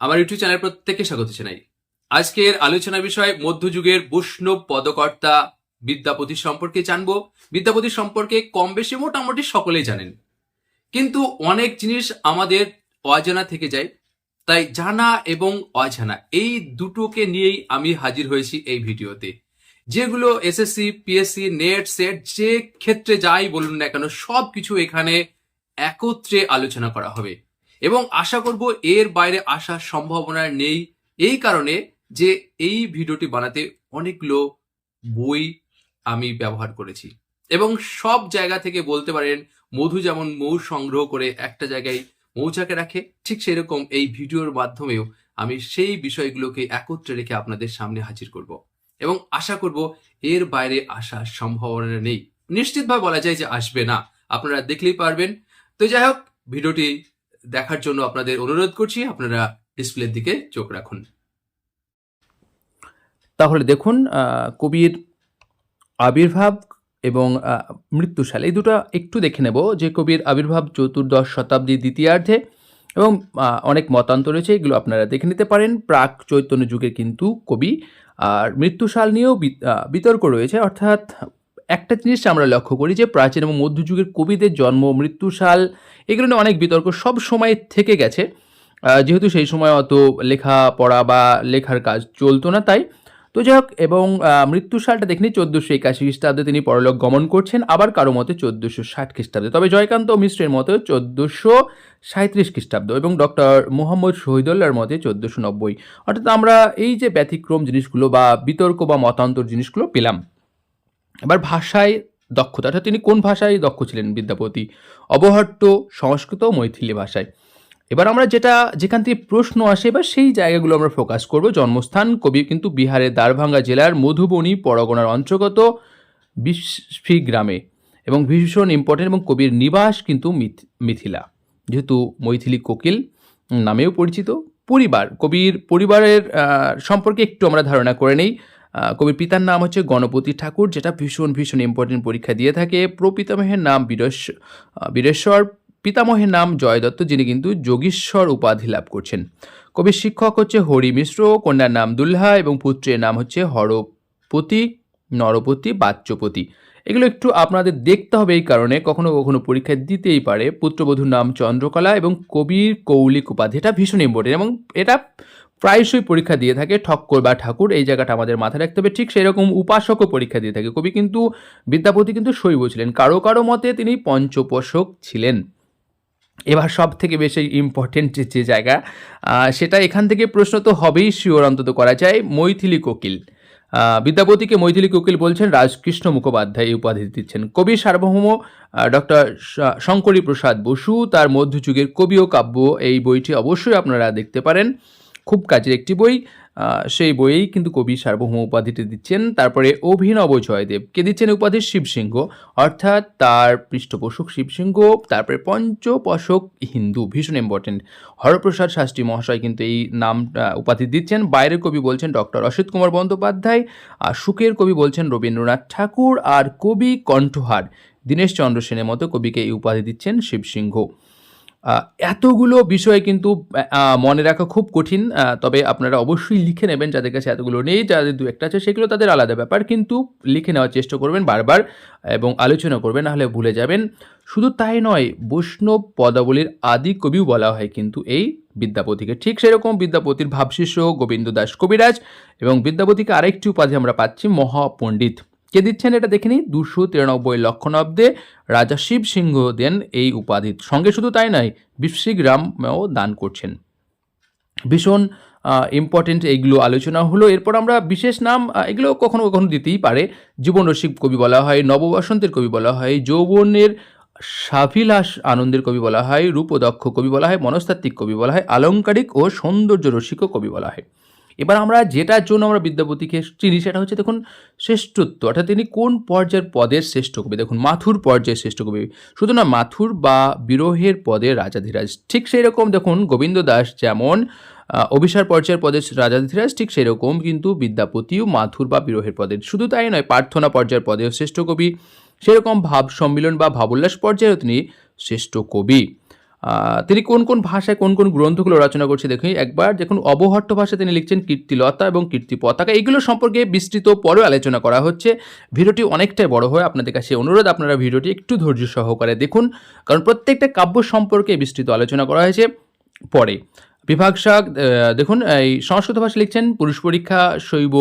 আমার YouTube channel প্রত্যেককে স্বাগত জানাই। আজকের আলোচনা বিষয় মধ্যযুগের বৈষ্ণব পদকর্তা বিদ্যাপতি সম্পর্কে জানব। বিদ্যাপতি সম্পর্কে কম বেশি মোটামুটি সকলেই জানেন। কিন্তু অনেক জিনিস আমাদের অজানা থেকে যায়। তাই জানা এবং অজানা এই দুটোকে নিয়েই আমি হাজির হয়েছি এই ভিডিওতে। যেগুলো এসএসসি পিএসসি নেট সেট যে ক্ষেত্রে যাই বলুন না কেন সব কিছু এখানে একত্রে আলোচনা করা হবে। এবং আশা করব এর বাইরে আসার সম্ভাবনা নেই। এই কারণে যে এই ভিডিওটি বানাতে অনেকগুলো বই আমি ব্যবহার করেছি। এবং সব জায়গা থেকে বলতে পারেন, মধু যেমন মৌ সংগ্রহ করে একটা জায়গায় মৌচাকে রাখে, ঠিক সেরকম এই ভিডিওর মাধ্যমেও আমি সেই বিষয়গুলোকে একত্রে রেখে আপনাদের সামনে হাজির করব। এবং আশা করব এর বাইরে আসার সম্ভাবনা নেই। নিশ্চিতভাবে বলা যায় যে আসবে না। আপনারা দেখলেই পারবেন। তো যাই হোক, ভিডিওটি দেখার জন্য আপনাদের অনুরোধ করছি, আপনারা ডিসপ্লের দিকে চোখ রাখুন। তাহলে দেখুন কবির আবির্ভাব এবং মৃত্যুশাল, এই দুটো একটু দেখে নেব যে কবির আবির্ভাব চতুর্দশ শতাব্দীর দ্বিতীয়ার্ধে এবং অনেক মতান্তর রয়েছে, এগুলো আপনারা দেখে নিতে পারেন। প্রাক চৈতন্য যুগের কিন্তু কবি আর মৃত্যুশাল নিয়েও বিতর্ক রয়েছে, অর্থাৎ একটা জিনিস আমরা লক্ষ্য করি যে প্রাচীন এবং মধ্যযুগের কবিদের জন্ম মৃত্যুশাল এগুলো নিয়ে অনেক বিতর্ক সব সময় থেকে গেছে। যেহেতু সেই সময় অত লেখা পড়া বা লেখার কাজ চলতো না তাই। তো যাই হোক, এবং মৃত্যু সালটা দেখনি চোদ্দোশো একাশি খ্রিস্টাব্দে তিনি পরলোক গমন করছেন, আবার কারও মতে চোদ্দোশো ষাট খ্রিস্টাব্দে। তবে জয়কান্ত মিশ্রের মতে চোদ্দোশো সাঁত্রিশ খ্রিস্টাব্দ এবং ডক্টর মোহাম্মদ শহীদুল্লাহর মতে চোদ্দোশো নব্বই। অর্থাৎ আমরা এই যে ব্যতিক্রম জিনিসগুলো বা বিতর্ক বা মতান্তর জিনিসগুলো পেলাম। এবার ভাষায় দক্ষতা, অর্থাৎ তিনি কোন ভাষায় দক্ষ ছিলেন বিদ্যাপতি? অবহট্ট সংস্কৃত মৈথিলি ভাষায়। এবার আমরা যেটা, যেখান থেকে প্রশ্ন আসে, এবার সেই জায়গাগুলো আমরা ফোকাস করব। জন্মস্থান, কবি কিন্তু বিহারের দ্বারভাঙ্গা জেলার মধুবনী, পরগনার অন্তর্গত বিস্ফি গ্রামে এবং ভীষণ ইম্পর্টেন্ট এবং কবির নিবাস কিন্তু মিথ- মিথিলা। যেহেতু মৈথিলি কোকিল নামেও পরিচিত, পরিবার, কবির পরিবারের সম্পর্কে একটু আমরা ধারণা করে নেই। কবির পিতার নাম হচ্ছে গণপতি ঠাকুর, যেটা ভীষণ ভীষণ ইম্পর্টেন্ট পরীক্ষা দিয়ে থাকে। প্রপিতামহের নাম বীরেশ বীরেশ্বর পিতামহের নাম জয় দত্ত, যিনি কিন্তু যোগীশ্বর উপাধি লাভ করছেন। কবির শিক্ষক হচ্ছে হরি মিশ্র, কন্যার নাম দুল্হা এবং পুত্রের নাম হচ্ছে হরপতি, নরপতি বাচ্যপতি এগুলো একটু আপনাদের দেখতে হবে এই কারণে, কখনো কখনো পরীক্ষা দিতেই পারে। পুত্রবধূর নাম চন্দ্রকলা এবং কবির কৌলিক উপাধি, এটা ভীষণ ইম্পর্টেন্ট এবং এটা প্রায়শই পরীক্ষা দিয়ে থাকে, ঠক্কর বা ঠাকুর, এই জায়গাটা আমাদের মাথায় রাখতে হবে। ঠিক সেই রকম উপাসকও পরীক্ষা দিয়ে থাকে। কবি কিন্তু, বিদ্যাপতি কিন্তু শৈব ছিলেন। কারও কারও মতে তিনি পঞ্চপোষক ছিলেন। এবার সব থেকে বেশি ইম্পর্টেন্ট যে জায়গা সেটা এখান থেকে প্রশ্ন তো হবেই শিওর অন্তত করা যায়, মৈথিলি কোকিল। বিদ্যাপতিকে মৈথিলি কোকিল বলছেন, রাজকৃষ্ণ মুখোপাধ্যায় এই উপাধি দিচ্ছেন। কবি সার্বভৌম ডক্টর শঙ্করী প্রসাদ বসু, তার মধ্যযুগের কবি ও কাব্য, এই বইটি অবশ্যই আপনারা দেখতে পারেন। খুব কাজের একটি বই। সেই বইয়েই কিন্তু কবি সার্বভৌম উপাধিটি দিচ্ছেন। তারপরে অভিনব জয়দেব। কে দিচ্ছেন উপাধি? শিবসিংহ। অর্থাৎ তার পৃষ্ঠপোষক শিবসিংহ, তারপরে পঞ্চপোষক হিন্দু। ভীষণ ইম্পর্টেন্ট হরপ্রসাদ শাস্ত্রী মহাশয় কিন্তু এই নাম উপাধি দিচ্ছেন। বাইরের কবি বলছেন ডক্টর অসিত কুমার বন্দ্যোপাধ্যায়। আর সুখের কবি বলছেন রবীন্দ্রনাথ ঠাকুর। আর কবি কণ্ঠহার। দীনেশ চন্দ্র সেনের মতো কবিকে এই উপাধি দিচ্ছেন শিবসিংহ। এতগুলো বিষয় কিন্তু মনে রাখা খুব কঠিন তবে আপনারা অবশ্যই লিখে নেবেন যাদের কাছে এতগুলো নেই, যাদের দু একটা আছে, সেগুলো তাদের আলাদা ব্যাপার। কিন্তু লিখে নেওয়ার চেষ্টা করবেন বারবার এবং আলোচনা করবেন নাহলে ভুলে যাবেন। শুধু তাই নয়, বৈষ্ণব পদাবলীর আদি কবিও বলা হয় কিন্তু এই বিদ্যাপতিকে। ঠিক সেরকম বিদ্যাপতির ভাবশিষ্য গোবিন্দ দাস কবিরাজ এবং বিদ্যাপতিকে আরেকটি উপাধি আমরা পাচ্ছি মহাপণ্ডিত। কে দিচ্ছেন এটা দেখে নিই? দুশো তিরানব্বই লক্ষণাব্দে রাজা শিব সিংহ দেন এই উপাধি। সঙ্গে শুধু তাই নয় বিশ্বিক রামও দান করছেন। ভীষণ ইম্পর্টেন্ট এইগুলো আলোচনা হলো। এরপর আমরা বিশেষ নাম এগুলো কখনো কখনো দিতেই পারে। জীবন রসিক কবি বলা হয়, নববসন্তের কবি বলা হয়, যৌবনের সাভিলাস আনন্দের কবি বলা হয়, রূপদক্ষ কবি বলা হয়, মনস্তাত্ত্বিক কবি বলা হয় আলঙ্কারিক ও সৌন্দর্য রসিকও কবি বলা হয়। এবার আমরা যেটার জন্য আমরা বিদ্যাপতিকে চিনি সেটা হচ্ছে দেখুন শ্রেষ্ঠত্ব, অর্থাৎ তিনি কোন পর্যায়ের পদের শ্রেষ্ঠ কবি? দেখুন মাথুর পর্যায়ের শ্রেষ্ঠ কবি। শুধু না, মাথুর বা বিরহের পদের রাজাধিরাজ। ঠিক সেই রকম দেখুন গোবিন্দ দাস যেমন অভিসার পর্যায়ের পদের রাজাধিরাজ ঠিক সেরকম কিন্তু বিদ্যাপতিও মাথুর বা বিরহের পদের শুধু তাই নয়, প্রার্থনা পর্যায়ের পদেও শ্রেষ্ঠ কবি। সেরকম ভাব সম্মিলন বা ভাবোল্লাস পর্যায়েও তিনি শ্রেষ্ঠ কবি। তিনি কোন কোন ভাষায় কোন কোন গ্রন্থগুলো রচনা করছে দেখুন, একবার দেখুন, অবহট্ট ভাষায় তিনি লিখছেন কীর্তিলতা এবং কীর্তি পতাকা এগুলো সম্পর্কে বিস্তৃত পরে আলোচনা করা হচ্ছে। ভিডিওটি অনেকটাই বড় হয় আপনাদের কাছে অনুরোধ, আপনারা ভিডিওটি একটু ধৈর্য সহকারে দেখুন, কারণ প্রত্যেকটা কাব্য সম্পর্কে বিস্তৃত আলোচনা করা হয়েছে পরে। বিভাগ শাক দেখুন, এই সংস্কৃত ভাষা লিখছেন পুরুষ পরীক্ষা, শৈব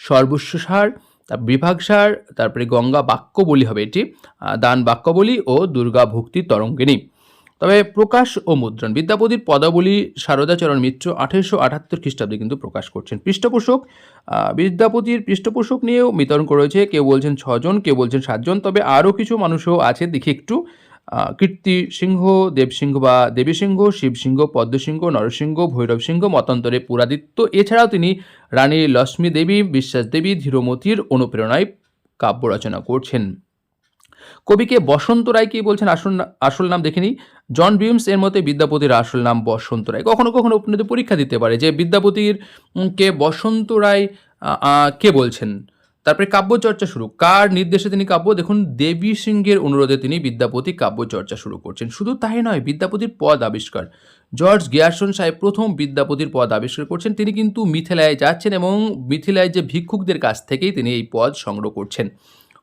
সর্বস্ব সার, তার বিভাগ সার, তারপরে গঙ্গা বাক্য বলি হবে এটি দান বাক্য বলি ও দুর্গা ভক্তি তরঙ্গিনী। তবে প্রকাশ ও মুদ্রণ। বিদ্যাপতির পদাবলী শারদাচরণ মিত্র আঠেরোশো আটাত্তর খ্রিস্টাব্দে কিন্তু প্রকাশ করছেন। পৃষ্ঠপোষক বিদ্যাপতির পৃষ্ঠপোষক নিয়েও বিতরণ করেছে কেউ বলছেন ছজন, কেউ বলছেন সাতজন। তবে আরও কিছু মানুষও আছে। দেখি একটু। কীর্তি সিংহ দেবসিংহ বা দেবী সিংহ শিবসিংহ পদ্মসিংহ নরসিংহ, ভৈরব সিংহ, মতান্তরে পুরাদিত্য। এছাড়াও তিনি রানী লক্ষ্মী দেবী, বিশ্বাস দেবী, ধীরমতির অনুপ্রেরণায় কাব্য রচনা করছেন। কবিকে বসন্ত রায় কি বলছেন? আসল আসল নাম দেখিনি জন বিমস এর মতে বিদ্যাপতির আসল নাম বসন্ত রায়। কখনো কখনো আপনাদের পরীক্ষা দিতে পারে যে বিদ্যাপতির কে বসন্ত রায় কে বলছেন? তারপরে কাব্যচর্চা শুরু। কার নির্দেশে তিনি কাব্য? দেখুন, দেবী সিংহের অনুরোধে তিনি বিদ্যাপতি কাব্যচর্চা শুরু করছেন। শুধু তাই নয়, বিদ্যাপতির পদ আবিষ্কার। জর্জ গিয়ারসন সাহেব প্রথম বিদ্যাপতির পদ আবিষ্কার করছেন। তিনি কিন্তু মিথিলায় যাচ্ছেন এবং মিথিলায় যে ভিক্ষুকদের কাছ থেকেই তিনি এই পদ সংগ্রহ করছেন।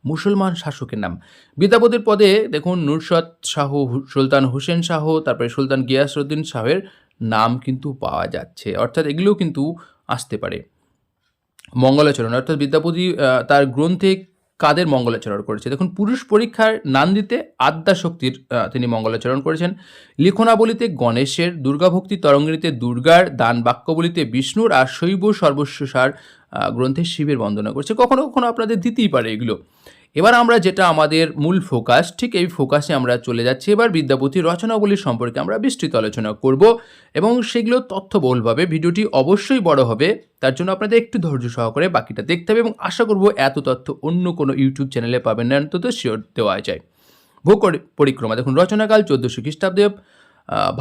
মুসলমান শাসকের নাম। বিদ্যাপতির পদে দেখুন নুরশদ শাহ সুলতান হোসেন শাহ, তারপরে সুলতান গিয়াসউদ্দিন শাহের নাম কিন্তু পাওয়া যাচ্ছে। অর্থাৎ এগুলোও কিন্তু আসতে পারে। মঙ্গলাচরণ, অর্থাৎ বিদ্যাপতি তার গ্রন্থে কাদের মঙ্গলাচরণ করেছে? দেখুন, পুরুষ পরীক্ষার নান্দিতে আদ্যা শক্তির তিনি মঙ্গলাচরণ করেছেন। লিখনাবলিতে গণেশের, দুর্গাভক্তি তরঙ্গিনীতে দুর্গার দান বাক্যবলিতে বিষ্ণুর আর শৈব সর্বস্বসার গ্রন্থে শিবের বন্দনা করছে। কখনো কখনো আপনাদের দিতেই পারে এগুলো। এবার আমরা যেটা আমাদের মূল ফোকাস ঠিক এই ফোকাসে আমরা চলে যাচ্ছি। এবার বিদ্যাপতির রচনাবলী সম্পর্কে আমরা বিস্তৃত আলোচনা করব এবং সেগুলো তথ্যবহুলভাবে ভিডিওটি অবশ্যই বড় হবে, তার জন্য আপনাদের একটু ধৈর্য সহকারে বাকিটা দেখতে হবে এবং আশা করব এত তথ্য অন্য কোনো ইউটিউব চ্যানেলে পাবেন না অন্তত শিওর দেওয়া যায়। ভূ পরিক্রমা দেখুন, রচনাকাল চোদ্দোশো খ্রিস্টাব্দে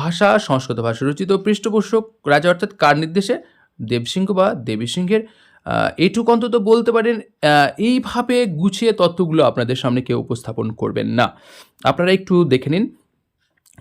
ভাষা, সংস্কৃত ভাষা রচিত পৃষ্ঠপোষক রাজা অর্থাৎ কার নির্দেশে? দেবসিংহ বা দেবী সিংহের। আহ, এইটুকু অন্তত বলতে পারেন এইভাবে গুছিয়ে তথ্যগুলো আপনাদের সামনে কেউ উপস্থাপন করবেন না। আপনারা একটু দেখে নিন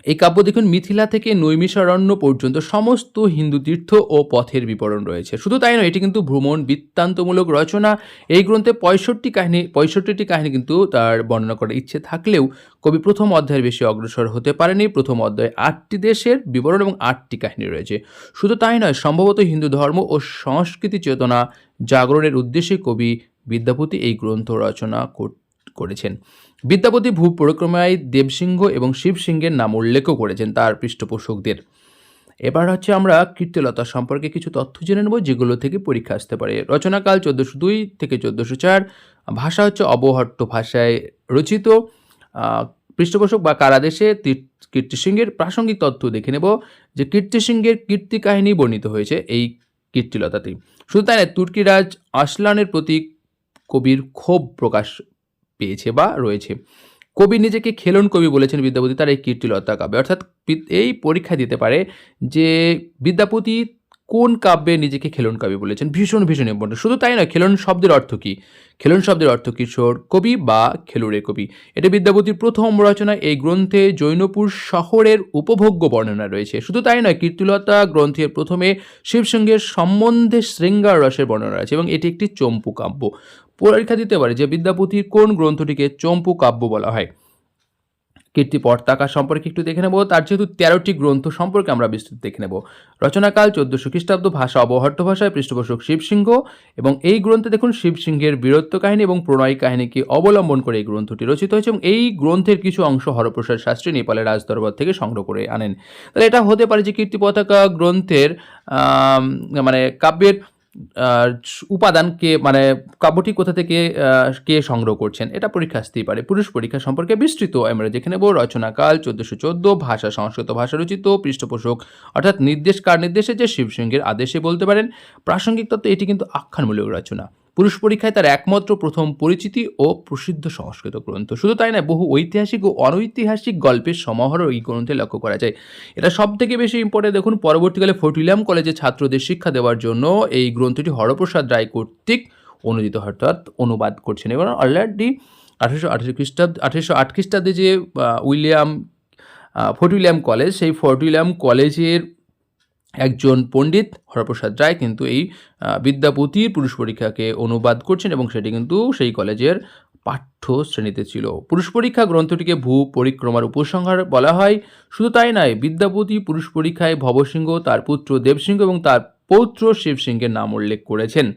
এই কাব্য দেখুন মিথিলা থেকে নৈমিষারণ্য পর্যন্ত সমস্ত হিন্দু তীর্থ ও পথের বিবরণ রয়েছে। শুধু তাই নয়, এটি কিন্তু ভ্রমণ বৃত্তান্তমূলক রচনা। এই গ্রন্থে পঁয়ষট্টি কাহিনী, পঁয়ষট্টিটি কাহিনী কিন্তু তার বর্ণনা করার ইচ্ছে থাকলেও কবি প্রথম অধ্যায়ের বেশি অগ্রসর হতে পারেনি প্রথম অধ্যায়ে আটটি দেশের বিবরণ এবং আটটি কাহিনী রয়েছে। শুধু তাই নয়, সম্ভবত হিন্দু ধর্ম ও সংস্কৃতি চেতনা জাগরণের উদ্দেশ্যে কবি বিদ্যাপতি এই গ্রন্থ রচনা কর- করেছেন। বিদ্যাপতি ভূ পরিক্রমায় দেবসিংহ এবং শিবসিংহের নাম উল্লেখও করেছেন তার পৃষ্ঠপোষকদের। এবার হচ্ছে আমরা কীর্তিলতা সম্পর্কে কিছু তথ্য জেনে নেব, যেগুলো থেকে পরীক্ষা আসতে পারে। রচনাকাল চোদ্দোশো দুই থেকে চোদ্দোশো চার। ভাষা হচ্ছে অবহট্ট ভাষায় রচিত। পৃষ্ঠপোষক বা কারাদেশে কীর্তিসিংহের প্রাসঙ্গিক তথ্য দেখে নেব, যে কীর্তিসিংহের কীর্তি কাহিনী বর্ণিত হয়েছে এই কীর্তিলতাতেই শুধু তাই তুর্কিরাজ আসলানের প্রতি কবির ক্ষোভ প্রকাশ পেয়েছে বা রয়েছে। কবি নিজেকে খেলন কবি বলেছেন বিদ্যাপতি, তার এই কীর্তিলতা কাব্যে। অর্থাৎ এই পরীক্ষা দিতে পারে যে বিদ্যাপতি কোন কাব্যে নিজেকে খেলন কবি বলেছেন? ভীষণ ভীষণ ইম্পর্টেন্ট শুধু তাই নয়, খেলন শব্দের অর্থ কী? খেলন শব্দের অর্থ কিশোর কবি বা খেলুড়ে কবি। এটা বিদ্যাপতির প্রথম রচনা। এই গ্রন্থে জৈনপুর শহরের উপভোগ্য বর্ণনা রয়েছে। শুধু তাই নয়, কীর্তিলতা গ্রন্থের প্রথমে শিবসঙ্গের সম্বন্ধে শৃঙ্গার রসের বর্ণনা আছে এবং এটি একটি চম্পু কাব্য। পরীক্ষা দিতে পারে যে বিদ্যাপতির কোন গ্রন্থটিকে চম্পু কাব্য বলা হয়। কীর্তি পতাকা সম্পর্কে একটু দেখে নেব। তার যেহেতু তেরোটি গ্রন্থ সম্পর্কে আমরা বিস্তৃত দেখে নেব। রচনাকাল চোদ্দশো খ্রিস্টাব্দ, ভাষা অবহট্ট ভাষায় পৃষ্ঠপোষক শিবসিংহ এবং এই গ্রন্থে দেখুন শিবসিংহের বীরত্ব কাহিনী এবং প্রণয় কাহিনীকে অবলম্বন করে এই গ্রন্থটি রচিত হয়েছে এবং এই গ্রন্থের কিছু অংশ হরপ্রসাদ শাস্ত্রী নেপালের রাজদরবার থেকে সংগ্রহ করে আনেন। তাহলে এটা হতে পারে যে কীর্তি পতাকা গ্রন্থের মানে কাব্যের উপাদানকে মানে কাব্যটি কোথা থেকে কে সংগ্রহ করছেন, এটা পরীক্ষা আসতেই পারে। পুরুষ পরীক্ষা সম্পর্কে বিস্তৃত আমরা দেখে নেব। রচনাকাল চোদ্দশো চোদ্দ, ভাষা সংস্কৃত, ভাষা রচিত, পৃষ্ঠপোষক, অর্থাৎ নির্দেশ, কার নির্দেশে যে শিবসিংহের আদেশে বলতে পারেন। প্রাসঙ্গিক তত্ত্ব এটি কিন্তু আখ্যানমূলক রচনা। পুরুষ পরীক্ষায় তার একমাত্র প্রথম পরিচিতি ও প্রসিদ্ধ সংস্কৃত গ্রন্থ। শুধু তাই না বহু ঐতিহাসিক ও অনৈতিহাসিক গল্পের সমাহারও এই গ্রন্থে লক্ষ্য করা যায়। এটা সব থেকে বেশি ইম্পর্টেন্ট দেখুন, পরবর্তীকালে ফোর্ট উইলিয়াম কলেজে ছাত্রদের শিক্ষা দেওয়ার জন্য এই গ্রন্থটি হরপ্রসাদ রায় কর্তৃক অনুদিত, অর্থাৎ অনুবাদ করছেন। এবং অলরেডি আঠেরোশো আঠেরো খ্রিস্টাব্দ আঠেরোশো আট খ্রিস্টাব্দে যে উইলিয়াম ফোর্ট উইলিয়াম কলেজ, সেই ফোর্ট উইলিয়াম কলেজের একজন পণ্ডিত হরপ্রসাদ রায় কিন্তু এই বিদ্যাপতির পুরুষ পরীক্ষাকে অনুবাদ করছেন এবং সেটি কিন্তু সেই কলেজের পাঠ্য শ্রেণীতে ছিল। পুরুষ পরীক্ষা গ্রন্থটিকে ভূ পরিক্রমার উপসংহার বলা হয়। শুধু তাই নয়, বিদ্যাপতি পুরুষ পরীক্ষায় ভবসিংহ, তার পুত্র দেবসিংহ এবং তার পৌত্র শিবসিংহের নাম উল্লেখ করেছেন।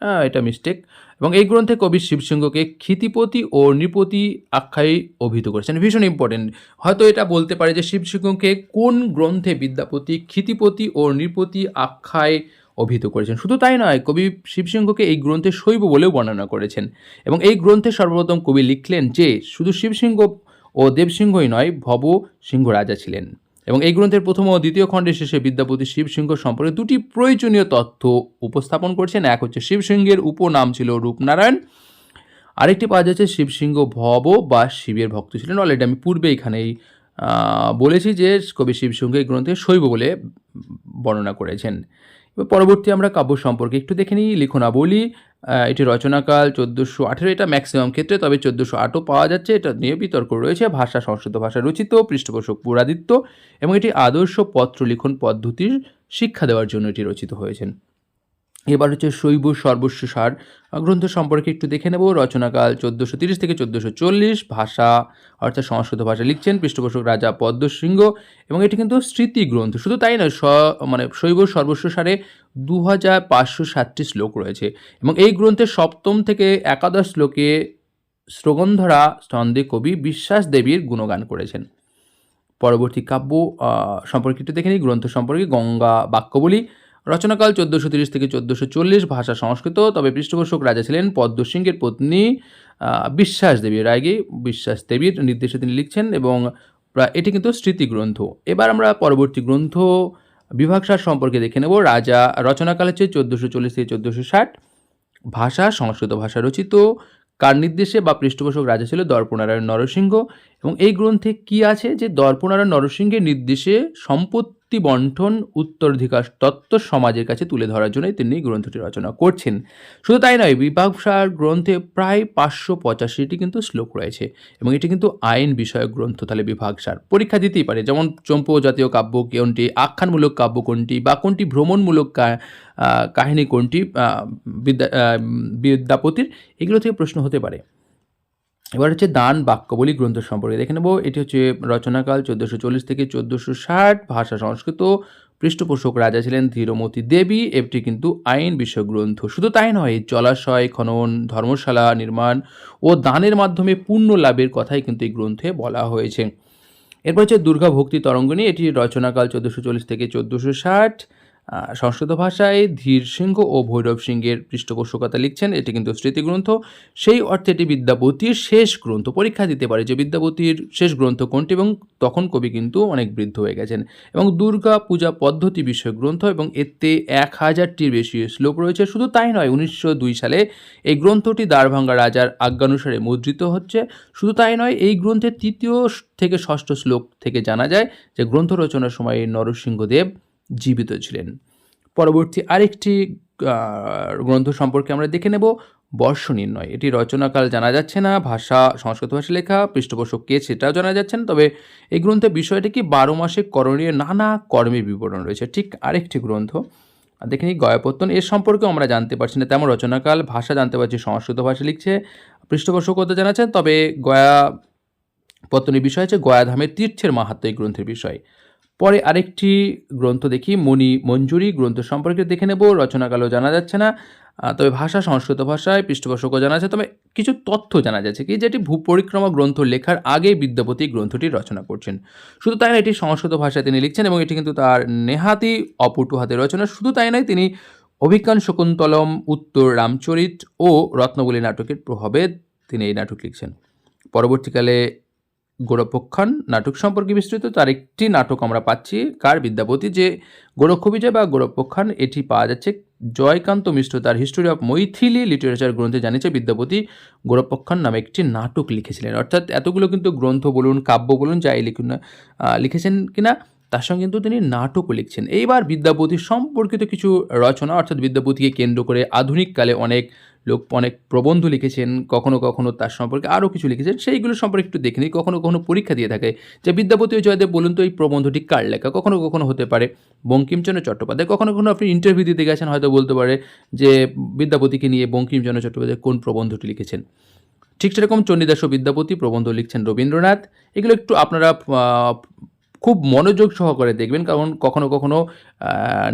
আহ, এটা মিস্টেক এবং এই গ্রন্থে কবি শিবসিংহকে ক্ষিতিপতি ও নৃপতি আখ্যায় অভিহিত করেছেন। ভীষণ ইম্পর্টেন্ট হয়তো এটা বলতে পারে যে শিবসিংহকে কোন গ্রন্থে বিদ্যাপতি ক্ষিতিপতি ও নৃপতি আখ্যায় অভিহিত করেছেন? শুধু তাই নয় কবি শিবসিংহকে এই গ্রন্থে শৈব বলেও বর্ণনা করেছেন। এবং এই গ্রন্থে সর্বপ্রথম কবি লিখলেন যে শুধু শিবসিংহ ও দেবসিংহই নয় ভব সিংহ রাজা ছিলেন। এবং এই গ্রন্থের প্রথম ও দ্বিতীয় খণ্ডের শেষে বিদ্যাপতি শিবসিংহ সম্পর্কে দুটি প্রয়োজনীয় তথ্য উপস্থাপন করছেন। এক হচ্ছে শিবসিংহের উপনাম ছিল রূপনারায়ণ। আরেকটি পাওয়া যাচ্ছে শিবসিংহ ভব বা শিবের ভক্ত ছিলেন। অলরেডি আমি পূর্বে এখানেই আহ, বলেছি যে কবি শিবসিংহ এই গ্রন্থে শৈব বলে বর্ণনা করেছেন। এবার পরবর্তী আমরা কাব্য সম্পর্কে একটু দেখে নিই লিখনাবলী। এটি রচনাকাল চোদ্দোশো আঠেরো, এটা ম্যাক্সিমাম ক্ষেত্রে, তবে চোদ্দোশো আটও পাওয়া যাচ্ছে, এটা নিয়ে বিতর্ক রয়েছে। ভাষা সংস্কৃত ভাষা রচিত, পৃষ্ঠপোষক পুরাদিত্য, এবং এটি আদর্শ পত্র লিখন পদ্ধতির শিক্ষা দেওয়ার জন্য এটি রচিত হয়েছেন। এবার হচ্ছে শৈব সর্বস্ব সার গ্রন্থ সম্পর্কে একটু দেখে নেব। রচনাকাল চোদ্দোশো তিরিশ থেকে চোদ্দোশো চল্লিশ ভাষা অর্থাৎ সংস্কৃত ভাষা লিখছেন পৃষ্ঠপোষক রাজা পদ্মসিংহ এবং এটি কিন্তু স্মৃতি গ্রন্থ। শুধু তাই নয় স মানে শৈব সর্বস্ব সারে দু হাজার পাঁচশো সাতটি শ্লোক রয়েছে এবং এই গ্রন্থের সপ্তম থেকে একাদশ শ্লোকে শ্রগন্ধরা স্তন্দে কবি বিশ্বাস দেবীর গুণগান করেছেন। পরবর্তী কাব্য আহ, সম্পর্কে একটু দেখে নিই। গ্রন্থ সম্পর্কে গঙ্গা বাক্যবলী রচনাকাল চোদ্দোশো তিরিশ থেকে চোদ্দোশো চল্লিশ, ভাষা সংস্কৃত। তবে পৃষ্ঠপোষক রাজা ছিলেন পদ্মসিংহের পত্নী বিশ্বাস দেবী রায়গী। বিশ্বাস দেবীর নির্দেশে তিনি লিখছেন এবং এটি কিন্তু স্মৃতি গ্রন্থ এবার আমরা পরবর্তী গ্রন্থ বিভাগসার সম্পর্কে দেখে নেব। রাজা রচনাকাল হচ্ছে চোদ্দোশো চল্লিশ থেকে চোদ্দোশো ষাট, ভাষা, সংস্কৃত ভাষা রচিত। কার নির্দেশে বা পৃষ্ঠপোষক রাজা ছিল দর্পনারায়ণ নরসিংহ? এবং এই গ্রন্থে কি আছে যে দর্পনারায়ণ নরসিংহের নির্দেশে সম্পত্তি বন্টন উত্তরাধিকার তত্ত্ব সমাজের কাছে তুলে ধরার জন্যই তিনি গ্রন্থটি রচনা করছেন। শুধু তাই নয় বিভাগসার গ্রন্থে প্রায় পাঁচশো পঁচাশিটি কিন্তু শ্লোক রয়েছে এবং এটি কিন্তু আইন বিষয়ক গ্রন্থ। তাহলে বিভাগসার পরীক্ষা দিতেই পারে, যেমন চম্পু জাতীয় কাব্য কোনটি, আখ্যানমূলক কাব্য কোনটি বা কোনটি ভ্রমণমূলক কাহিনী কোনটি বিদ্যা বিদ্যাপতির, এগুলো থেকে প্রশ্ন হতে পারে। এবার হচ্ছে দান বাক্যবলী গ্রন্থ সম্পর্কে। দেখে নেব, এটি হচ্ছে রচনাকাল চোদ্দোশো চল্লিশ থেকে চোদ্দোশো ষাট, ভাষা সংস্কৃত। পৃষ্ঠপোষক রাজা ছিলেন ধীরমতী দেবী, এটি কিন্তু আইন বিষয়ক গ্রন্থ শুধু তাই নয়, জলাশয়, খনন, ধর্মশালা নির্মাণ ও দানের মাধ্যমে পূর্ণ লাভের কথাই কিন্তু এই গ্রন্থে বলা হয়েছে। এরপর হচ্ছে দুর্গা ভক্তি তরঙ্গিনী, এটি রচনাকাল চোদ্দোশো চল্লিশ থেকে চোদ্দোশো ষাট। সংস্কৃত ভাষায় ধীর সিংহ ও ভৈরব সিংহের পৃষ্ঠপোষকতা লিখছেন। এটি কিন্তু স্মৃতিগ্রন্থ। সেই অর্থে এটি বিদ্যাপতির শেষ গ্রন্থ। পরীক্ষা দিতে পারে যে বিদ্যাপতির শেষ গ্রন্থ কোনটি এবং তখন কবি কিন্তু অনেক বৃদ্ধ হয়ে গেছেন। এবং দুর্গা পূজা পদ্ধতি বিষয়ক গ্রন্থ এবং এতে এক হাজারটির বেশি শ্লোক রয়েছে। শুধু তাই নয়, উনিশশো সালে এই গ্রন্থটি দ্বারভাঙ্গা রাজার আজ্ঞানুসারে মুদ্রিত হচ্ছে। শুধু তাই নয়, এই গ্রন্থের তৃতীয় থেকে ষষ্ঠ শ্লোক থেকে জানা যায় যে গ্রন্থ রচনার সময় নরসিংহদেব জীবিত ছিলেন। পরবর্তী আরেকটি গ্রন্থ সম্পর্কে আমরা দেখে নেব, বর্ষ নির্ণয়। এটি রচনাকাল জানা যাচ্ছে না, ভাষা, সংস্কৃত ভাষা লেখা, পৃষ্ঠপোষক কে সেটাও জানা যাচ্ছে না, তবে এই গ্রন্থের বিষয়টি কি বারো মাসে করণীয়? নানা কর্মের বিবরণ রয়েছে। ঠিক আরেকটি গ্রন্থ দেখে নিই, গয়াপত্তন। এর সম্পর্কেও আমরা জানতে পারছি না, তেমন রচনাকাল, ভাষা জানতে পারছি, সংস্কৃত ভাষা লিখছে পৃষ্ঠপোষকতা জানাচ্ছেন তবে গয়া পত্তনের বিষয় হচ্ছে গয়াধামের তীর্থের মাহাত্ম এই গ্রন্থের বিষয়। পরে আরেকটি গ্রন্থ দেখি, মণি মঞ্জুরি, গ্রন্থ সম্পর্কে দেখে নেব, রচনাকালও জানা যাচ্ছে না তবে ভাষা, সংস্কৃত ভাষায় পৃষ্ঠপোষকও জানা যাচ্ছে তবে কিছু তথ্য জানা যাচ্ছে কি, যেটি ভূপরিক্রমা গ্রন্থ লেখার আগে বিদ্যাপতি গ্রন্থটি রচনা করছেন। শুধু তাই নয়, এটি সংস্কৃত ভাষায় তিনি লিখছেন এবং এটি কিন্তু তার নেহাতি অপটু হাতে রচনা। শুধু তাই নয়, তিনি অভিজ্ঞান শকুন্তলম, উত্তর রামচরিত ও রত্নবলী নাটকের প্রভাবে তিনি এই নাটক লিখছেন। পরবর্তীকালে গোরক্ষণ নাটক সম্পর্কে বিস্তৃত, তার একটি নাটক আমরা পাচ্ছি, কার বিদ্যাপতি, যে গোরক্ষ বিজয় বা গোরক্ষণ এটি পাওয়া যাচ্ছে জয়কান্ত মিশ্র তার হিস্টোরি অফ মৈথিলি লিটারেচার গ্রন্থে জানিয়েছে বিদ্যাপতি গোরক্ষণ নামে একটি নাটক লিখেছিলেন। অর্থাৎ এতগুলো কিন্তু গ্রন্থ বলুন, কাব্য বলুন, যাই লিখুন লিখেছেন কিনা, তার সঙ্গে কিন্তু তিনি নাটকও লিখছেন। এইবার বিদ্যাপতি সম্পর্কিত কিছু রচনা, অর্থাৎ বিদ্যাপতিকে কেন্দ্র করে আধুনিককালে অনেক লোক অনেক প্রবন্ধ লিখেছেন, কখনো কখনো তার সম্পর্কে আরও কিছু লিখেছেন, সেইগুলো সম্পর্কে একটু দেখে নিই, কখনো কখনো পরীক্ষা দিয়ে থাকে। যে বিদ্যাপতি জয়দেব বলুন তো, এই প্রবন্ধটি কার লেখা? কখনো কখনো হতে পারে বঙ্কিমচন্দ্র চট্টোপাধ্যায়, কখনো কখনো আপনি ইন্টারভিউ দিতে গেছেন, হয়তো বলতে পারে যে বিদ্যাপতিকে নিয়ে বঙ্কিমচন্দ্র চট্টোপাধ্যায় কোন প্রবন্ধটি লিখেছেন। ঠিক সেরকম চণ্ডীদাস বিদ্যাপতি প্রবন্ধ লিখছেন রবীন্দ্রনাথ। এগুলো একটু আপনারা খুব মনোযোগ সহকারে দেখবেন, কারণ কখনো কখনো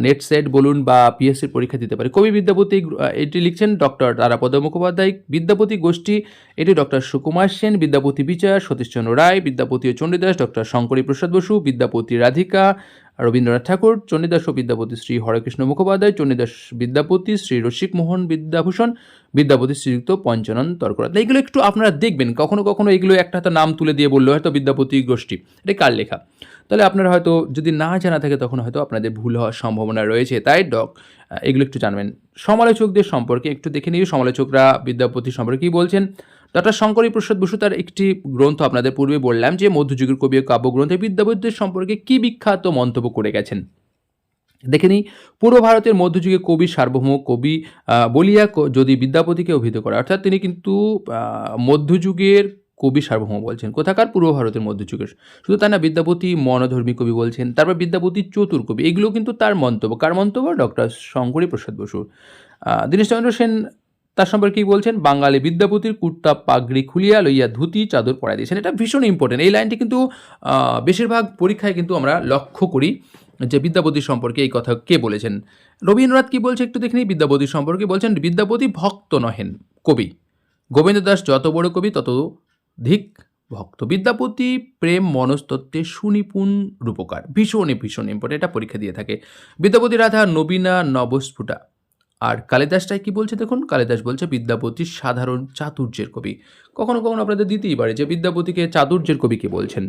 নেট সেট বলুন বা পিএসসির পরীক্ষা দিতে পারে। কবি বিদ্যাপতি এটি লিখছেন ডক্টর তারাপদ মুখোপাধ্যায়। বিদ্যাপতি গোষ্ঠী, এটি ডক্টর সুকুমার সেন, বিদ্যাপতি বিচার সতীশচন্দ্র রায়, বিদ্যাপতি ও চণ্ডীদাস, ডক্টর শঙ্করী প্রসাদ বসু, বিদ্যাপতি রাধিকা রবীন্দ্রনাথ ঠাকুর, চণ্ডীদাস ও বিদ্যাপতি শ্রী হরেকৃষ্ণ মুখোপাধ্যায়, চণ্ডীদাস বিদ্যাপতি শ্রী রসিক মোহন বিদ্যাভূষণ, বিদ্যাপতি শ্রীযুক্ত পঞ্চানন তর্করাত। এগুলো একটু আপনারা দেখবেন, কখনো কখনো এগুলো একটা হাতে নাম তুলে দিয়ে বলল হয়তো বিদ্যাপতি গোষ্ঠী, এটা কার লেখা? তাহলে আপনারা হয়তো যদি না জানা থাকে তখন হয়তো আপনাদের ভুল হওয়ার সম্ভাবনা রয়েছে। তাই ডক এগুলো একটু জানবেন। সমালোচকদের সম্পর্কে একটু দেখে নিয়ে সমালোচকরা বিদ্যাপতি সম্পর্কে কী বলছেন? ডক্টর শঙ্করী প্রসাদ বসু তার একটি গ্রন্থ আপনাদের পূর্বে বললাম যে মধ্যযুগের কবি কাব্যগ্রন্থে বিদ্যাপতিদের সম্পর্কে কী বিখ্যাত মন্তব্য করে গেছেন। দেখে নিই পূর্ব ভারতের মধ্যযুগে কবি সার্বভৌম কবি বলিয়া যদি বিদ্যাপতিকে অভিহিত করে অর্থাৎ তিনি কিন্তু মধ্যযুগের কবি সার্বভৌম বলছেন। কোথাকার? পূর্ব ভারতের মধ্যযুগের। শুধু তাই না বিদ্যাপতি মনধর্মী কবি বলছেন তারপর বিদ্যাপতি চতুর কবি এগুলো কিন্তু তার মন্তব্য। কার মন্তব্য? ডক্টর শঙ্করী প্রসাদ আহ, দীনেশচন্দ্র সেন তার সম্পর্কে কি বলছেন? বাঙালি বিদ্যাপতির কুর্তা পাগড়ি খুলিয়া লইয়া ধুতি, চাদর পরাই দিয়েছেন। এটা ভীষণ ইম্পর্টেন্ট এই লাইনটি কিন্তু বেশিরভাগ পরীক্ষায় কিন্তু আমরা লক্ষ্য করি যে বিদ্যাপতি সম্পর্কে এই কথা কে বলেছেন? রবীন্দ্রনাথ কি বলছে একটু দেখে নিই বিদ্যাপতি সম্পর্কে বলছেন, বিদ্যাপতি ভক্ত নহেন, কবি। গোবিন্দ দাস যত বড় কবি, তত ধিক ভক্ত। বিদ্যাপতি প্রেম, মনস্তত্ত্বে সুনিপুণ রূপকার। ভীষণ ভীষণ ইম্পর্টেন্ট এটা পরীক্ষা দিয়ে থাকে। বিদ্যাপতি রাধা, নবীনা, নবস্ফুটা। আর কালিদাসটাই কি বলছে দেখুন? কালিদাস বলছে বিদ্যাপতি সাধারণ চাতুর্যের কবি। কখনো কখনো আপনাদের দিতেই পারে যে বিদ্যাপতিকে চাতুর্যের কবি কে বলছেন।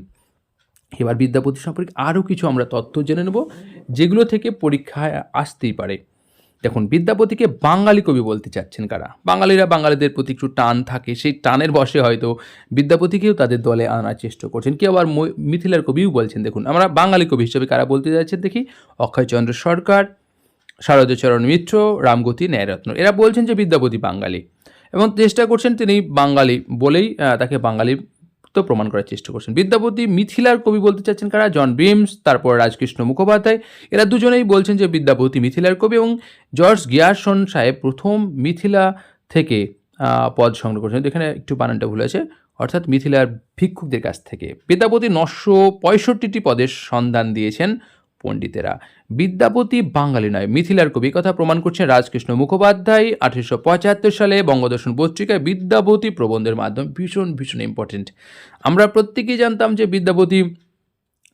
এবার বিদ্যাপতি সম্পর্কে আরও কিছু আমরা তথ্য জেনে নেব, যেগুলো থেকে পরীক্ষায় আসতেই পারে। দেখুন, বিদ্যাপতিকে বাঙালি কবি বলতে চাচ্ছেন কারা? বাঙালিরা বাঙালিদের প্রতি একটু টান থাকে, সেই টানের বসে হয়তো বিদ্যাপতিকেও তাদের দলে আনার চেষ্টা করছেন। কেউ আবার মিথিলার কবিও বলছেন, দেখুন, আমরা বাঙালি কবি হিসেবে কারা বলতে যাচ্ছেন দেখি? অক্ষয়চন্দ্র সরকার শারদচরণ মিত্র, রামগতি, ন্যায়রত্ন। এরা বলছেন যে বিদ্যাপতি বাঙালি। এবং চেষ্টা করছেন তিনি বাঙালি বলেই তাকে বাঙালি তো প্রমাণ করার চেষ্টা করছেন। বিদ্যাপতি মিথিলার কবি বলতে চাচ্ছেন কারা? জন বিমস, তারপর রাজকৃষ্ণ মুখোপাধ্যায়। এরা দুজনেই বলছেন যে বিদ্যাপতি মিথিলার কবি এবং জর্জ গিয়ারসন সাহেব প্রথম মিথিলা থেকে পদ সংগ্রহ করেছেন। এখানে একটু বানানটা ভুল আছে। অর্থাৎ মিথিলার ভিক্ষুকদের কাছ থেকে। বিদ্যাপতি নশো পঁয়ষট্টিটি পদের সন্ধান দিয়েছেন। পণ্ডিতেরা। বিদ্যাপতি বাঙালি নয়, মিথিলার কবি। কথা প্রমাণ করছেন রাজকৃষ্ণ মুখোপাধ্যায় আঠেরোশো পঁচাত্তর সালে বঙ্গদর্শন পত্রিকায় বিদ্যাপতি প্রবন্ধের মাধ্যমে ভীষণ ভীষণ ইম্পর্টেন্ট আমরা প্রত্যেকেই জানতাম যে বিদ্যাপতি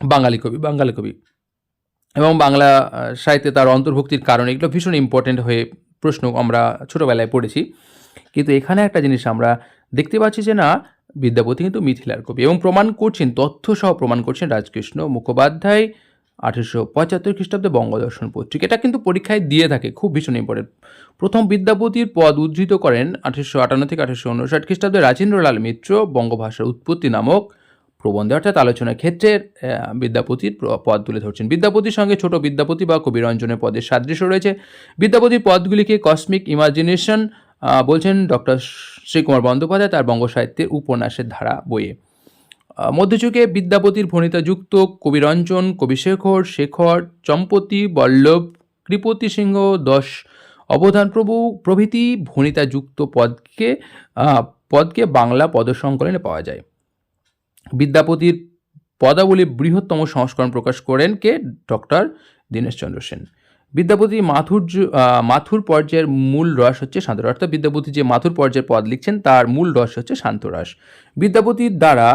বাঙালি কবি বাঙালি কবি। এবং বাংলা সাহিত্যে তার অন্তর্ভুক্তির কারণে এগুলো ভীষণ ইম্পর্টেন্ট হয়ে প্রশ্ন আমরা ছোটোবেলায় পড়েছি। কিন্তু এখানে একটা জিনিস আমরা দেখতে পাচ্ছি যে না, বিদ্যাপতি কিন্তু মিথিলার কবি। এবং প্রমাণ করছেন তথ্য সহ প্রমাণ করছেন রাজকৃষ্ণ মুখোপাধ্যায় আঠেরোশো পঁচাত্তর খ্রিস্টাব্দে বঙ্গদর্শন পত্রিকা। এটা কিন্তু পরীক্ষায় দিয়ে থাকে, খুব ভীষণ ইম্পর্টেন্ট প্রথম বিদ্যাপতির পদ উদ্ধৃত করেন আঠেরোশো আটান্ন থেকে আঠেরোশো উনষাট খ্রিস্টাব্দে রাজেন্দ্রলাল মিত্র, বঙ্গভাষার উৎপত্তি নামক প্রবন্ধে, অর্থাৎ আলোচনার ক্ষেত্রে বিদ্যাপতির পদ তুলে ধরছেন। বিদ্যাপতির সঙ্গে ছোট বিদ্যাপতি বা কবিরঞ্জনের পদের সাদৃশ্য রয়েছে। বিদ্যাপতির পদগুলিকে কসমিক ইমাজিনেশন বলছেন ডক্টর শ্রীকুমার বন্দ্যোপাধ্যায়, তার বঙ্গ সাহিত্যের উপন্যাসের ধারা বইয়ে। মধ্যযুগে বিদ্যাপতির ভণিতাযুক্ত কবিরঞ্জন কবিশেখর শেখর চম্পতি, বল্লভ, কৃপতি সিংহ, দশ অবধান প্রভু প্রভৃতি ভণিতাযুক্ত পদকে পদকে বাংলা পদসংকলনে পাওয়া যায়। বিদ্যাপতির পদাবলী বৃহত্তম সংস্করণ প্রকাশ করেন কে? ডক্টর দীনেশচন্দ্র সেন। বিদ্যাপতি মাথুর মাথুর পর্যায়ের মূল রস হচ্ছে শান্ত অর্থাৎ বিদ্যাপতি যে মাথুর পর্যায়ের পদ লিখছেন, তার মূল রস হচ্ছে শান্তরস বিদ্যাপতির দ্বারা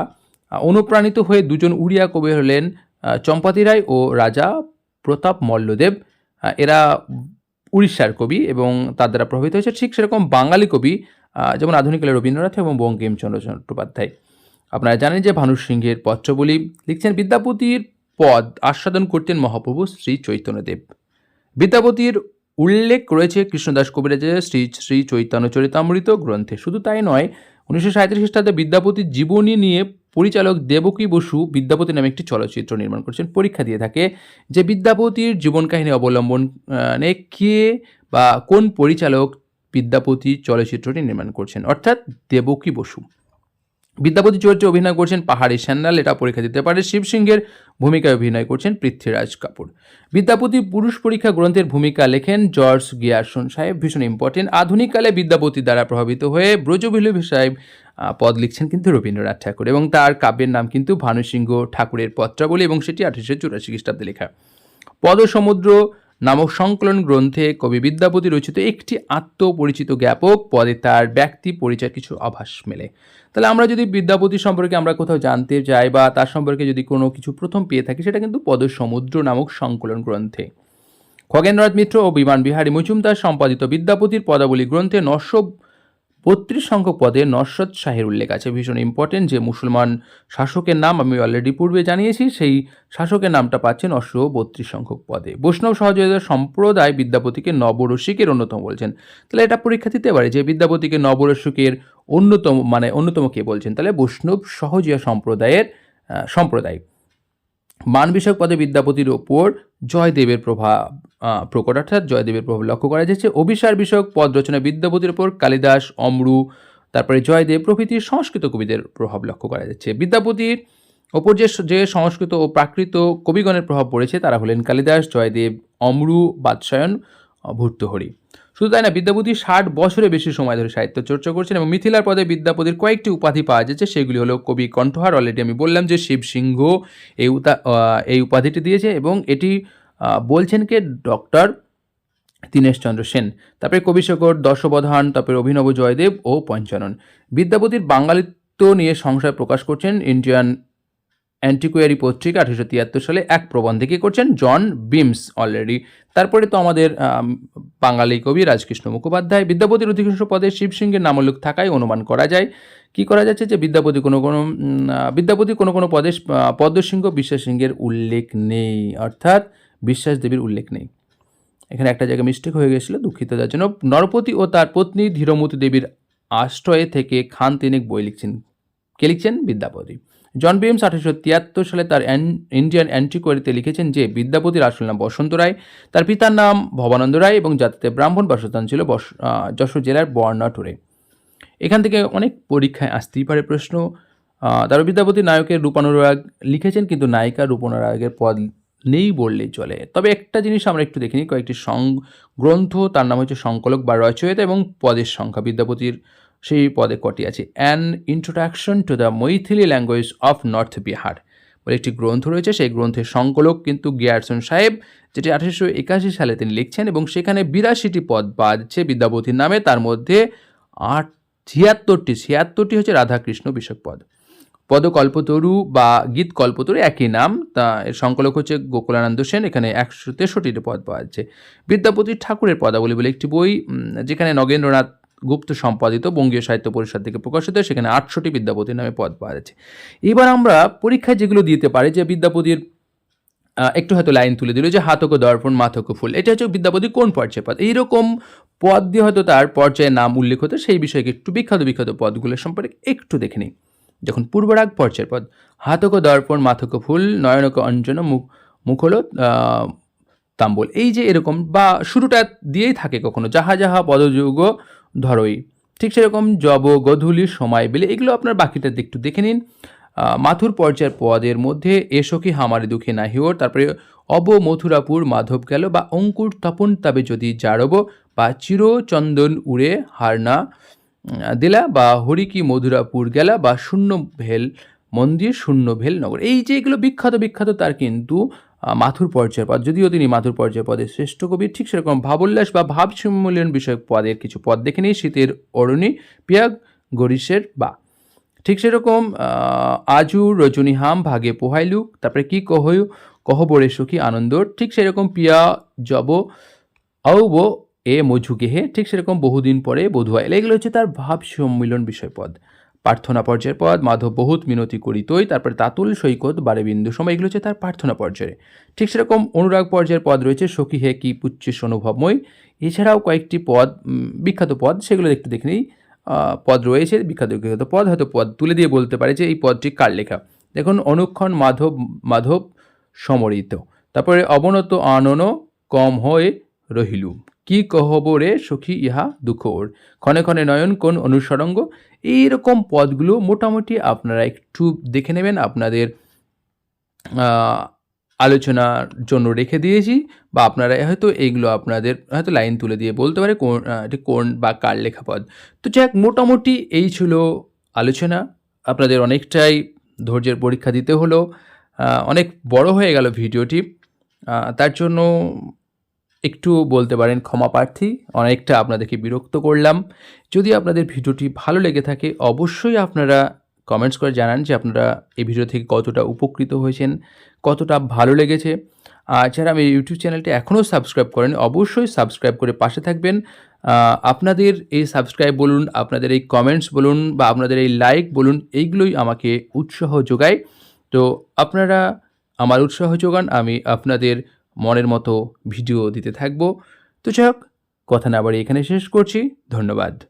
অনুপ্রাণিত হয়ে দুজন উড়িয়া কবি হলেন চম্পাতি রায় ও রাজা প্রতাপ মল্লদেব। এরা উড়িষ্যার কবি এবং তার দ্বারা প্রভাবিত হয়েছে ঠিক সেরকম বাঙালি কবি যেমন আধুনিককালে রবীন্দ্রনাথ এবং বঙ্কিমচন্দ্র চট্টোপাধ্যায়। আপনারা জানেন যে ভানু সিংহের পত্রবলী লিখছেন বিদ্যাপতির পদ আস্বাদন করতেন মহাপ্রভু শ্রী চৈতন্যদেব। বিদ্যাপতির উল্লেখ রয়েছে কৃষ্ণদাস কবিরাজের শ্রী শ্রী চৈতন্য চরিতামৃত গ্রন্থে। শুধু তাই নয়, উনিশশো সাঁত্রিশ খ্রিস্টাব্দে বিদ্যাপতির জীবনী নিয়ে পরিচালক দেবকী বসু বিদ্যাপতি নামে একটি চলচ্চিত্র নির্মাণ করেছেন। পরীক্ষা দিয়ে থাকে যে বিদ্যাপতির জীবন কাহিনী অবলম্বন কে বা কোন পরিচালক বিদ্যাপতি চলচ্চিত্রটি নির্মাণ করছেন। অর্থাৎ দেবকী বসু। বিদ্যাপতি চরিত্রে অভিনয় করছেন পাহাড়ি স্যান্ডাল, এটা পরীক্ষা দিতে পারে। শিব সিংহের ভূমিকায় অভিনয় করছেন পৃথ্বীরাজ কাপুর। বিদ্যাপতি পুরুষ পরীক্ষা গ্রন্থের ভূমিকা লেখেন জর্জ গিয়ারসন সাহেব, ভীষণ ইম্পর্টেন্ট আধুনিককালে বিদ্যাপতি দ্বারা প্রভাবিত হয়ে ব্রজবিল্লভী সাহেব পদ লিখছেন কিন্তু রবীন্দ্রনাথ ঠাকুর এবং তার কাব্যের নাম কিন্তু ভানুসিংহ ঠাকুরের পত্রাবলী এবং সেটি আঠারোশো চুরাশি খ্রিস্টাব্দে লেখা। পদসমুদ্র নামক সংকলন গ্রন্থে কবি বিদ্যাপতি রচিত একটি আত্মপরিচিত জ্ঞাপক, পদে তার ব্যক্তি পরিচয় কিছু আভাস মেলে। তাহলে আমরা যদি বিদ্যাপতি সম্পর্কে আমরা কোথাও জানতে চাই বা তার সম্পর্কে যদি কোনো কিছু প্রথম পেয়ে থাকি, সেটা কিন্তু পদসমুদ্র নামক সংকলন গ্রন্থে। খগেন্দ্রনাথ মিত্র ও বিমান বিহারী মজুমদার সম্পাদিত বিদ্যাপতির পদাবলী গ্রন্থে নশো বত্রিশ সংখ্যক পদে নস্রত শাহের উল্লেখ আছে। ভীষণ ইম্পর্টেন্ট যে মুসলমান শাসকের নাম আমি অলরেডি পূর্বে জানিয়েছি, সেই শাসকের নামটা পাচ্ছে নশো বত্রিশ সংখ্যক পদে। বৈষ্ণব সহযোগিতা সম্প্রদায় বিদ্যাপতিকে নবরসিকের অন্যতম বলছেন। তাহলে এটা পরীক্ষা দিতে পারে যে বিদ্যাপতিকে নবরসিকের অন্যতম মানে অন্যতম কে বলছেন? তাহলে বৈষ্ণব সহজিয়া সম্প্রদায়ের সম্প্রদায় মান বিষয়ক পদে বিদ্যাপতির ওপর জয়দেবের প্রভাব প্রকট, অর্থাৎ জয়দেবের প্রভাব লক্ষ্য করা যাচ্ছে। অভিসার বিষয়ক পদ রচনা বিদ্যাপতির ওপর কালিদাস, অমরু, তারপরে জয়দেব প্রভৃতির সংস্কৃত কবিদের প্রভাব লক্ষ্য করা যাচ্ছে। বিদ্যাপতির ওপর যে যে সংস্কৃত ও প্রাকৃত কবিগণের প্রভাব পড়েছে, তারা হলেন কালিদাস, জয়দেব, অমরু, বাদশায়ন ভর্তৃহরি। শুধু তাই না, বিদ্যাপতি ষাট বছরের বেশি সময় ধরে সাহিত্য চর্চা করছেন এবং মিথিলার পদে বিদ্যাপতির কয়েকটি উপাধি পাওয়া যাচ্ছে, সেগুলি হলো কবি কণ্ঠহার। অলরেডি আমি বললাম যে শিব সিংহ এই এই উপাধিটি দিয়েছে এবং এটি বলছেন কে? ডক্টর দীনেশচন্দ্র সেন। তারপরে কবিশেখর দর্শবধান, তারপরে অভিনব জয়দেব ও পঞ্চানন। বিদ্যাপতির বাঙালিত্ব নিয়ে সংশয় প্রকাশ করছেন ইন্ডিয়ান অ্যান্টিকুয়ারি পত্রিকা আঠারোশো তিয়াত্তর সালে। এক প্রবন্ধে কী করছেন? John Beames already. তারপরে তো আমাদের বাঙালি কবি রাজকৃষ্ণ মুখোপাধ্যায়। বিদ্যাপতির অধিকাংশ পদে শিবসিংহের নামোল্লেখ থাকায় অনুমান করা যায়। কি করা যাচ্ছে যে বিদ্যাপতি কোনো কোনো বিদ্যাপতি কোনো কোনো পদে পদ্মসিংহ বিশ্বাসসিংহের উল্লেখ নেই। অর্থাৎ বিশ্বাস দেবীর উল্লেখ নেই। এখানে একটা জায়গায় মিস্টেক হয়ে গেছিল, দুঃখিত তার জন্য নরপতি ও তার পত্নী ধীরমতী দেবীর আশ্রয়ে থেকে খান তিনেক বই লিখছেন। কে লিখছেন? বিদ্যাপতি। জন বিএমস আঠারোশো তিয়াত্তর সালে তার ইন্ডিয়ান অ্যান্টিকোয়ারিতে লিখেছেন যে, বিদ্যাপতির আসল নাম বসন্ত রায়, তার পিতার নাম ভবানন্দ রায় এবং জাতিতে ব্রাহ্মণ বাসস্থান ছিল যশোর জেলার বর্ণাটুরে এখান থেকে অনেক পরীক্ষায় আসতেই পারে প্রশ্ন। তার বিদ্যাপতি নায়কের রূপানুরাগ লিখেছেন, কিন্তু নায়িকা রূপানুরাগের পদ নেই বললেই চলে। তবে একটা জিনিস আমরা একটু দেখিনি কয়েকটি সং, গ্রন্থ, তার নাম হচ্ছে সংকলক বা রচয়িতা এবং পদের সংখ্যা। বিদ্যাপতির সেই পদে কটি আছে। An introduction to the Maithili language of north Bihar বলে একটি গ্রন্থ রয়েছে। সেই গ্রন্থের সংকলক কিন্তু গিয়ারসন সাহেব, যেটি আঠারোশো একাশি সালে তিনি লিখছেন এবং সেখানে বিরাশিটি পদ বাজছে বিদ্যাপতির নামে। তার মধ্যে আট, ছিয়াত্তরটি ছিয়াত্তরটি হচ্ছে রাধাকৃষ্ণ বিষয়ক পদ পদকল্পতরু বা গীত কল্পতরু একই নাম। তা এর সংকলক হচ্ছে গোকুলানন্দ সেন। এখানে একশো তেষট্টিটি পদ পাওয়া যাচ্ছে। বিদ্যাপতি ঠাকুরের পদাবলী বলে একটি বই যেখানে নগেন্দ্রনাথ গুপ্ত সম্পাদিত বঙ্গীয় সাহিত্য পরিষদ থেকে প্রকাশিত, সেখানে আটশোটি বিদ্যাপতির নামে পদ পাওয়া যাচ্ছে। এবার আমরা পরীক্ষায় যেগুলো দিতে পারি, যে বিদ্যাপতির একটু হয়তো লাইন তুলে দিল, যে হাতক দর্পণ, মাথক ফুল, এটা হচ্ছে বিদ্যাপতি কোন পর্যায়ে পদ? এইরকম পদ দিয়ে হয়তো তার পর্যায়ে নাম উল্লেখ হতো, সেই বিষয়কে একটু বিখ্যাত বিখ্যাত পদগুলোর সম্পর্কে একটু দেখে নিই। যখন পূর্বরাগ পর্যায়ের পদ হাতক দর্পণ, মাথক ফুল, নয়নক অঞ্জন, মুখ মুখ মুখল তাম্বল। এই যে এরকম বা শুরুটা দিয়েই থাকে কখনো, যাহা যাহা পদযুগ ধরই। ঠিক সেরকম জব, গধূলি, সময়, বেলে, এগুলো আপনার বাকিটা একটু দেখে নিন। মাথুর পর্যায়ের পদের মধ্যে, এসো কি হামারে দুঃখে নাহিওর তারপরে অব মথুরাপুর, মাধব গেল বা অঙ্কুর তপন তবে যদি জারব বা চিরচন্দন উড়ে হারনা দিলা বা হরি কি মধুরাপুর গেলা বা শূন্য ভেল মন্দির শূন্য ভেল নগর। এই যে এগুলো বিখ্যাত বিখ্যাত, তার কিন্তু মাথুর পর্যায়ের পদ যদিও তিনি মাথুর পর্যায়ের পদের শ্রেষ্ঠ কবি, ঠিক সেরকম ভাবোল্লাস বা ভাব সম্মিলন বিষয়ক পদের কিছু পদ দেখে নিই, শীতের অরণি, পিয়াগ, গরিশের বা। ঠিক সেরকম আজু রজনী হাম ভাগে পোহাইলুক তারপরে কি কহ কহ কহবরে সুখী আনন্দ ঠিক সেরকম পিয়া, জব, আউব এ মজু গেহে ঠিক সেরকম বহুদিন পরে বধুয়া এলে এগুলো হচ্ছে তার ভাব সম্মিলন বিষয় পদ প্রার্থনা পর্যায়ের পদ, মাধব বহুত মিনতি করিতই, তারপরে তাতুল সৈকত বারে বিন্দু সময় এগুলো হচ্ছে তার প্রার্থনা পর্যায়ে ঠিক সেরকম অনুরাগ পর্যায়ের পদ রয়েছে সখী হে কি পুচ্ছিস অনুভবময় এছাড়াও কয়েকটি পদ বিখ্যাত পদ, সেগুলো একটু দেখে নিই। পদ রয়েছে, বিখ্যাত বিখ্যাত পদ, হয়তো পদ তুলে দিয়ে বলতে পারে যে এই পদটি কার লেখা। দেখুন, অনুক্ষণ মাধব মাধব সমরিত। তারপরে অবনত আনন কম হয়ে রহিলু। কি কহব রে সখী ইহা দুঃখ ওর ক্ষণে ক্ষণে নয়ন কোন অনুসরঙ্গ। এইরকম পদগুলো মোটামুটি আপনারা একটু দেখে নেবেন। আপনাদের আলোচনার জন্য রেখে দিয়েছি বা আপনারা হয়তো এইগুলো আপনাদের হয়তো লাইন তুলে দিয়ে বলতে পারে কোন কোন বা কার লেখা পদ। তো যাক মোটামুটি এই ছিল আলোচনা। আপনাদের অনেকটাই ধৈর্যের পরীক্ষা দিতে হলো। অনেক বড় হয়ে গেল ভিডিওটি। তার জন্য একটু বলতে পারেন ক্ষমা প্রার্থী, অনেকটা আপনাদেরকে বিরক্ত করলাম। যদি আপনাদের ভিডিওটি ভালো লেগে থাকে, অবশ্যই আপনারা কমেন্টস করে জানান যে আপনারা এই ভিডিও থেকে কতটা উপকৃত হয়েছেন, কতটা ভালো লেগেছে। আর যারা আমি ইউটিউব চ্যানেলটি এখনও সাবস্ক্রাইব করেন অবশ্যই সাবস্ক্রাইব করে পাশে থাকবেন। আপনাদের এই সাবস্ক্রাইব বলুন, আপনাদের এই কমেন্টস বলুন বা আপনাদের এই লাইক বলুন, এইগুলোই আমাকে উৎসাহ যোগায়। তো আপনারা আমার উৎসাহ যোগান, আমি আপনাদের মনের মতো ভিডিও দিতে থাকব। তো যাই হোক, কথা না বাড়ি এখানে শেষ করছি। ধন্যবাদ।